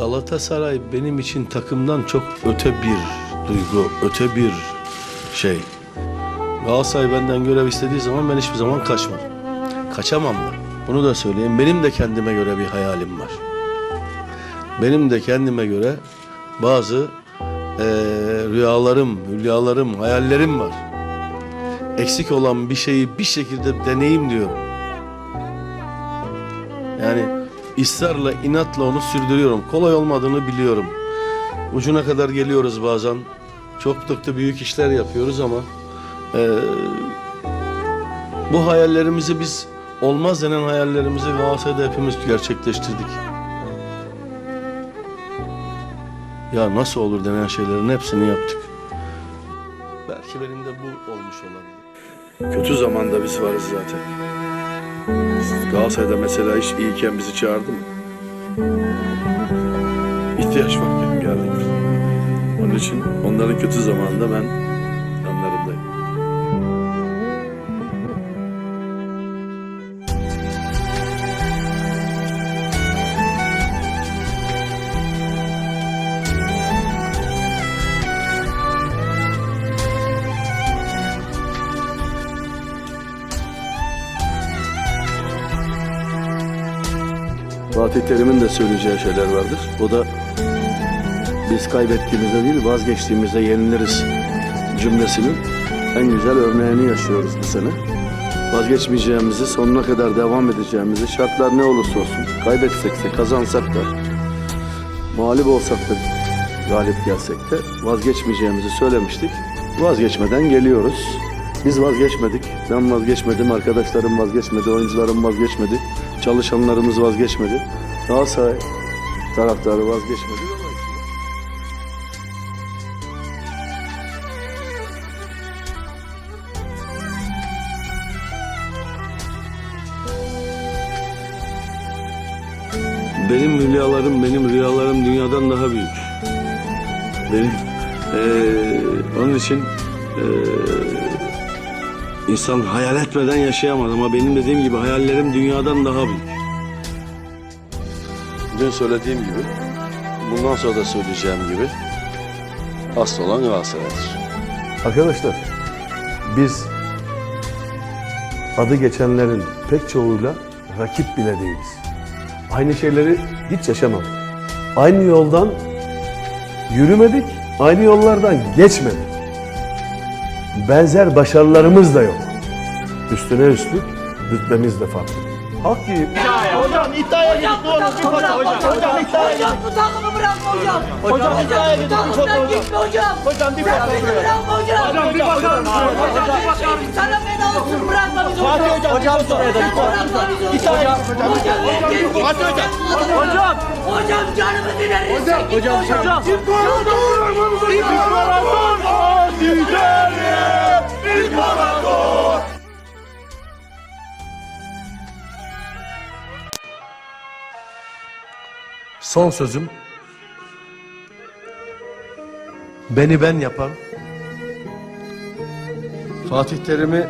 Galatasaray benim için takımdan çok öte bir duygu, öte bir şey. Galatasaray benden görev istediği zaman ben hiçbir zaman kaçmadım. Kaçamam da. Bunu da söyleyeyim. Benim de kendime göre bir hayalim var. Benim de kendime göre bazı eee, rüyalarım, hülyalarım, hayallerim var. Eksik olan bir şeyi bir şekilde deneyim diyorum. Yani ısrarla, inatla onu sürdürüyorum. Kolay olmadığını biliyorum. Ucuna kadar geliyoruz bazen. Çok da büyük işler yapıyoruz ama eee, bu hayallerimizi biz olmaz denen hayallerimizi Galatasaray'da hepimiz gerçekleştirdik. Ya nasıl olur denen şeylerin hepsini yaptık. Belki benim de bu olmuş olabilir. Kötü zamanda biz varız zaten. Galatasaray'da mesela iş iyiyken bizi çağırdı mı? İhtiyaç varken geldik. Onun için onların kötü zamanında ben Fatih Terim'in de söyleyeceği şeyler vardır. O da biz kaybettiğimizde değil vazgeçtiğimizde yeniliriz cümlesinin en güzel örneğini yaşıyoruz bu sene. Vazgeçmeyeceğimizi, sonuna kadar devam edeceğimizi, şartlar ne olursa olsun, kaybetsek de, kazansak da, mağlup olsak da, galip gelsek de vazgeçmeyeceğimizi söylemiştik. Vazgeçmeden geliyoruz. Biz vazgeçmedik. Ben vazgeçmedim, arkadaşlarım vazgeçmedi, oyuncularım vazgeçmedi, çalışanlarımız vazgeçmedi. Galatasaray taraftarı vazgeçmedi. Benim hülyalarım, benim rüyalarım dünyadan daha büyük. Benim eee, onun için eee, insan hayal etmeden yaşayamaz ama benim dediğim gibi hayallerim dünyadan daha büyük. Dün söylediğim gibi, bundan sonra da söyleyeceğim gibi asıl olan Galatasaray'dır. Arkadaşlar biz adı geçenlerin pek çoğuyla rakip bile değiliz. Aynı şeyleri hiç yaşamadık. Aynı yoldan yürümedik, aynı yollardan geçmedik. Benzer başarılarımız da yok. Üstüne üstlük rütbemiz de farklı. Hak gibi Hocam iddiaya girdik ne olur bir foto hocam. Hocam iddiaya Hocam girdik. bu takımı bırakma hocam. Hocam iddiaya girdik bir foto hocam. gitme hocam. Hocam bir foto hocam. bırakma hocam. Hocam bir bakar mısın? Hocam sana fena olsun bırakma bizi Fatih hocam hocam şuraya da bir foto. Bırakma bizi hocam. İddiaya girdik hocam. Hocam herkes gitsin. Fatih hocam. Hocam. Hocam canımı dineriz. Hocam. Hocam hocam. İmparator! İmparator! Hadi gel! İmparator! Son sözüm beni ben yapan Fatih Terim'i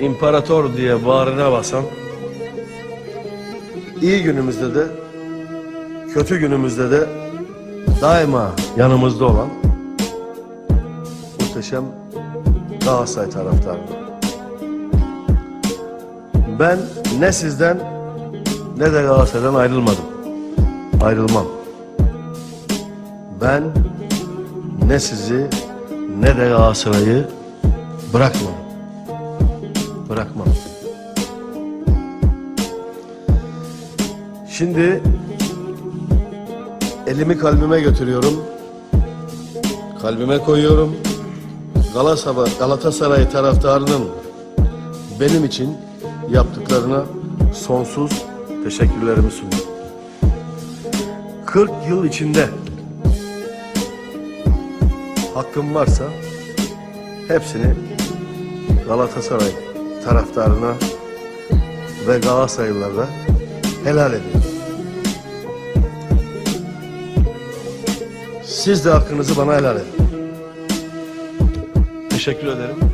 imparator diye bağrına basan iyi günümüzde de kötü günümüzde de daima yanımızda olan muhteşem Galatasaray taraftarı. Ben ne sizden ne de Galatasaray'dan ayrılmadım ayrılmam. Ben ne sizi ne de Galatasaray'ı bırakmam. Bırakmam. Şimdi elimi kalbime götürüyorum. Kalbime koyuyorum. Galatasaray, taraftarının benim için yaptıklarına sonsuz teşekkürlerimi sunuyorum. 40 yıl içinde hakkım varsa hepsini Galatasaray taraftarına ve Galatasaraylılara helal ediyorum. Siz de hakkınızı bana helal edin. Teşekkür ederim.